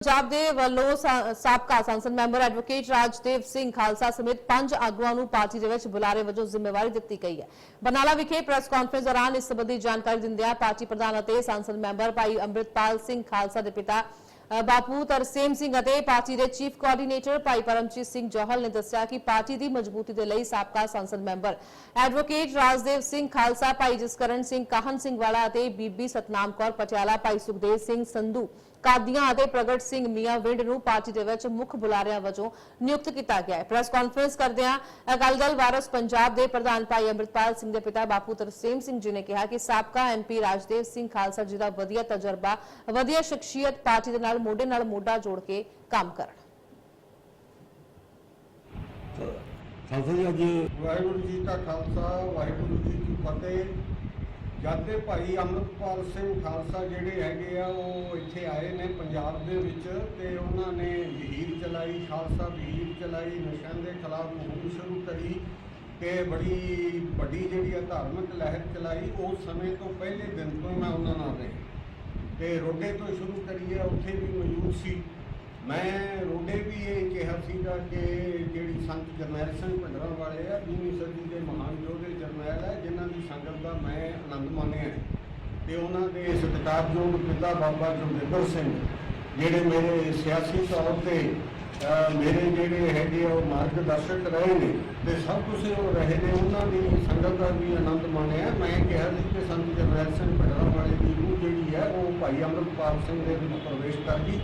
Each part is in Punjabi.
ਪੰਜਾਬ ਦੇ ਵੱਲੋਂ ਸਾਬਕਾ ਸੰਸਦ ਮੈਂਬਰ ਐਡਵੋਕੇਟ ਰਾਜਦੇਵ ਸਿੰਘ ਖਾਲਸਾ ਸਮੇਤ ਪੰਜ ਆਗੂਆਂ ਨੂੰ ਪਾਰਟੀ ਦੇ ਵਿੱਚ ਬੁਲਾਰੇ ਵਜੋਂ ਜ਼ਿੰਮੇਵਾਰੀ ਦਿੱਤੀ ਗਈ ਹੈ। ਬਰਨਾਲਾ ਵਿਖੇ ਪ੍ਰੈਸ ਕਾਨਫਰੰਸ ਦੌਰਾਨ ਇਸ ਸੰਬੰਧੀ ਜਾਣਕਾਰੀ ਦਿੰਦਿਆਂ ਪਾਰਟੀ ਪ੍ਰਧਾਨ ਅਤੇ ਸੰਸਦ ਮੈਂਬਰ ਭਾਈ ਅੰਮ੍ਰਿਤਪਾਲ ਸਿੰਘ ਖਾਲਸਾ ਦੇ ਪਿਤਾ ਬਾਪੂ ਤਰਸੇਮ ਸਿੰਘ ਅਤੇ ਪਾਰਟੀ ਦੇ ਚੀਫ ਕੋਆਰਡੀਨੇਟਰ ਭਾਈ ਪਰਮਜੀਤ ਸਿੰਘ ਜੋਹਲ ਨੇ ਦੱਸਿਆ ਕਿ ਪਾਰਟੀ ਦੀ ਮਜ਼ਬੂਤੀ ਦੇ ਲਈ ਸਾਬਕਾ ਸੰਸਦ ਮੈਂਬਰ ਐਡਵੋਕੇਟ ਰਾਜਦੇਵ ਸਿੰਘ ਖਾਲਸਾ ਭਾਈ ਜਸਕਰਨ ਸਿੰਘ ਕਾਹਨ ਸਿੰਘ ਵਾਲਾ ਅਤੇ ਬੀਬੀ ਸਤਨਾਮ ਕੌਰ ਪਟਿਆਲਾ ਭਾਈ ਸੁਖਦੇਵ ਸਿੰਘ ਸੰਧੂ ਕਾਦੀਆਂ ਅਤੇ ਪ੍ਰਗਟ ਸਿੰਘ ਮੀਆਂ ਵਿੰਡ ਨੂੰ ਪਾਰਟੀ ਦੇ ਵਿੱਚ ਮੁੱਖ ਬੁਲਾਰਿਆਂ ਵਜੋਂ ਨਿਯੁਕਤ ਕੀਤਾ ਗਿਆ ਹੈ ਪ੍ਰੈਸ ਕਾਨਫਰੰਸ ਕਰਦਿਆਂ ਅਕਾਲੀ ਦਲ ਵਾਰਸ ਪੰਜਾਬ ਦੇ ਪ੍ਰਧਾਨ ਭਾਈ ਅੰਮ੍ਰਿਤਪਾਲ ਸਿੰਘ ਦੇ ਪਿਤਾ ਬਾਪੂ ਤਰਸੇਮ ਸਿੰਘ ਜੀ ਨੇ ਕਿਹਾ ਕਿ ਸਾਬਕਾ ਐਮਪੀ ਰਾਜਦੇਵ ਸਿੰਘ ਖਾਲਸਾ ਜੀ ਦਾ ਵਧੀਆ ਤਜਰਬਾ ਵਧੀਆ ਸ਼ਖਸੀਅਤ ਪਾਰਟੀ ਦੇ ਨਾਲ ਮੋਢੇ ਨਾਲ ਮੋਢਾ ਜੋੜ ਕੇ ਕੰਮ ਕਰਨ। ਖਾਲਸਾ ਜੀ ਅੱਜ ਵਾਹਿਗੁਰੂ ਜੀ ਕਾ ਖਾਲਸਾ ਵਾਹਿਗੁਰੂ ਜੀ ਕੀ ਫਤਿਹ। ਜਦ ਦੇ ਭਾਈ ਅੰਮ੍ਰਿਤਪਾਲ ਸਿੰਘ ਖਾਲਸਾ ਜਿਹੜੇ ਹੈਗੇ ਆ ਉਹ ਇੱਥੇ ਆਏ ਨੇ ਪੰਜਾਬ ਦੇ ਵਿੱਚ ਤੇ ਉਹਨਾਂ ਨੇ ਵਹੀਰ ਚਲਾਈ ਖਾਲਸਾ ਵਹੀਰ ਚਲਾਈ ਨਸ਼ਿਆਂ ਦੇ ਖਿਲਾਫ ਮੁਹਿੰਮ ਸ਼ੁਰੂ ਕਰੀ ਤੇ ਬੜੀ ਵੱਡੀ ਜਿਹੜੀ ਆ ਧਾਰਮਿਕ ਲਹਿਰ ਚਲਾਈ। ਉਸ ਸਮੇਂ ਤੋਂ ਪਹਿਲੇ ਦਿਨ ਤੋਂ ਮੈਂ ਉਹਨਾਂ ਨਾਲ ਰਿਹਾ। ਤੇ ਰੋਡੇ ਤੋਂ ਸ਼ੁਰੂ ਕਰੀਏ, ਉੱਥੇ ਵੀ ਮੌਜੂਦ ਸੀ। ਮੈਂ ਰੋਡੇ ਵੀ ਇਹ ਕਿਹਾ ਸੀਗਾ ਕਿ ਜਿਹੜੀ ਸੰਤ ਜਰਨੈਲ ਸਿੰਘ ਭਿੰਡਰਾਂ ਵਾਲੇ ਆ 20ਵੀਂ ਸਦੀ ਦੇ ਮਹਾਨ ਯੋਧੇ ਜਰਨੈਲ ਹੈ ਜਿਨ੍ਹਾਂ ਦੀ ਸੰਗਤ ਦਾ ਮੈਂ ਆਨੰਦ ਮਾਣਿਆ ਹੈ। ਤੇ ਉਹਨਾਂ ਦੇ ਸਤਿਕਾਰਯੋਗ ਪਿਤਾ ਬਾਬਾ ਜੋਗਿੰਦਰ ਸਿੰਘ, ਜਿਹੜੇ ਮੇਰੇ ਸਿਆਸੀ ਤੌਰ ਤੇ ਮੇਰੇ ਜਿਹੜੇ ਹੈਗੇ ਆ, ਉਹ ਮਾਰਗਦਰਸ਼ਕ ਰਹੇ ਨੇ ਤੇ ਸਭ ਕੁਝ ਉਹ ਰਹੇ ਨੇ, ਉਹਨਾਂ ਦੀ ਸੰਗਤ ਦਾ ਵੀ ਆਨੰਦ ਮਾਣਿਆ। ਮੈਂ ਕਿਹਾ ਸੀ ਕਿ ਸੰਤ ਜਰਨੈਲ ਸਿੰਘ ਭਿੰਡਰਾਂ ਵਾਲੇ ਦੀ ਰੂਹ ਜਿਹੜੀ ਹੈ ਉਹ ਭਾਈ ਅੰਮ੍ਰਿਤਪਾਲ ਸਿੰਘ ਦੇ ਵਿੱਚ ਪ੍ਰਵੇਸ਼ ਕਰ ਗਈ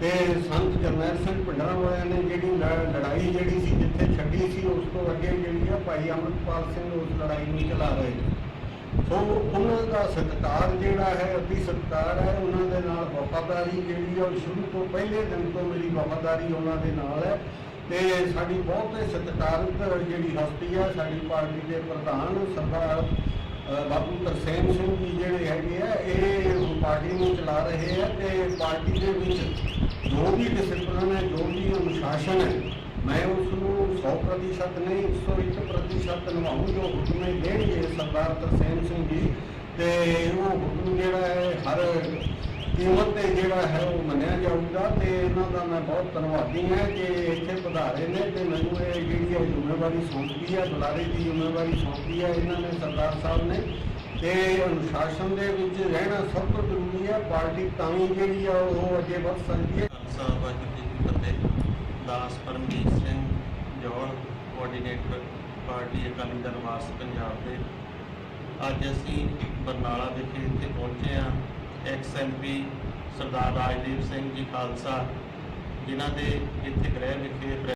ਤੇ ਸੰਤ ਜਰਨੈਲ ਸਿੰਘ ਭਿੰਡਰਾਂ ਵਾਲਿਆਂ ਨੇ ਜਿਹੜੀ ਲ- ਲੜਾਈ ਜਿਹੜੀ ਸੀ, ਜਿੱਥੇ ਛੱਡੀ ਸੀ, ਉਸ ਤੋਂ ਅੱਗੇ ਜਿਹੜੀ ਆ ਭਾਈ ਅੰਮ੍ਰਿਤਪਾਲ ਸਿੰਘ ਉਸ ਲੜਾਈ ਨੂੰ ਚਲਾ ਰਹੇ ਨੇ। ਸੋ ਉਹਨਾਂ ਦਾ ਸਤਿਕਾਰ ਜਿਹੜਾ ਹੈ ਅਤੀ ਸਤਿਕਾਰ ਹੈ, ਉਹਨਾਂ ਦੇ ਨਾਲ ਵਫਾਦਾਰੀ ਜਿਹੜੀ ਆ, ਉਹ ਸ਼ੁਰੂ ਤੋਂ ਪਹਿਲੇ ਦਿਨ ਤੋਂ ਮੇਰੀ ਵਫਾਦਾਰੀ ਉਹਨਾਂ ਦੇ ਨਾਲ ਹੈ। ਤੇ ਸਾਡੀ ਬਹੁਤੇ ਹੀ ਸਤਿਕਾਰਤ ਜਿਹੜੀ ਹਸਤੀ ਹੈ, ਸਾਡੀ ਪਾਰਟੀ ਦੇ ਪ੍ਰਧਾਨ ਸਰਦਾਰ ਬਾਬੂ ਤਰਸੇਮ ਸਿੰਘ ਜੀ ਜਿਹੜੇ ਹੈਗੇ ਆ, ਇਹ ਪਾਰਟੀ ਨੂੰ ਚਲਾ ਰਹੇ ਆ ਤੇ ਪਾਰਟੀ ਦੇ ਵਿੱਚ ਜੋ ਵੀ ਡਿਸਪਲਿਨ ਹੈ, ਜੋ ਵੀ ਅਨੁਸ਼ਾਸਨ ਹੈ, ਮੈਂ ਉਸ ਨੂੰ 100% ਨਹੀਂ 101% ਨਿਭਾਉਂ ਜੋ ਹੁਕਮ ਇਹ ਦੇਣਗੇ ਸਰਦਾਰ ਤਰਸੇਮ ਸਿੰਘ ਜੀ। ਤੇ ਉਹ ਹੁਕਮ ਜਿਹੜਾ ਹੈ, ਹਰ ਕੀਮਤ ਤੇ ਜਿਹੜਾ ਹੈ, ਉਹ ਮੰਨਿਆ ਜਾਊਗਾ। ਤੇ ਇਹਨਾਂ ਦਾ ਮੈਂ ਬਹੁਤ ਧੰਨਵਾਦੀ ਹਾਂ ਕਿ ਇੱਥੇ ਪਧਾਰੇ ਨੇ ਤੇ ਮੈਨੂੰ ਇਹ ਜਿਹੜੀ ਹੈ ਜ਼ਿੰਮੇਵਾਰੀ ਸੌਂਪੀ ਹੈ ਬੁਲਾਰੇ ਦੀ ਜ਼ਿੰਮੇਵਾਰੀ ਸੌਂਪੀ ਹੈ ਇਹਨਾਂ ਨੇ, ਸਰਦਾਰ ਸਾਹਿਬ ਨੇ। ਤੇ ਅਨੁਸ਼ਾਸਨ ਦੇ ਵਿੱਚ ਰਹਿਣਾ ਸਭ ਤੋਂ ਜ਼ਰੂਰੀ ਹੈ, ਪਾਰਟੀ ਤਾਂ ਹੀ ਜਿਹੜੀ ਆ, ਉਹ ਅੱਗੇ ਵਧ ਸਕਦੀ ਹੈ। ਖਾਲਸਾ ਵਾਹਿਗੁਰੂ ਜੀ ਫਤਿਹ। ਦਾਸ ਪਰਮਜੀਤ ਸਿੰਘ ਜੋਹਲ ਕੋਆਰਡੀਨੇਟਰ ਪਾਰਟੀ ਅਕਾਲੀ ਦਲ ਵਾਰਸ ਪੰਜਾਬ ਦੇ। ਅੱਜ ਅਸੀਂ ਬਰਨਾਲਾ ਵਿਖੇ ਇੱਥੇ ਪਹੁੰਚੇ ਹਾਂ। ਐਕਸ ਐਮਪੀ ਸਰਦਾਰ ਰਾਜਦੀਪ ਸਿੰਘ ਜੀ ਖਾਲਸਾ, ਜਿਨ੍ਹਾਂ ਦੇ ਇੱਥੇ ਗ੍ਰਹਿ ਵਿਖੇ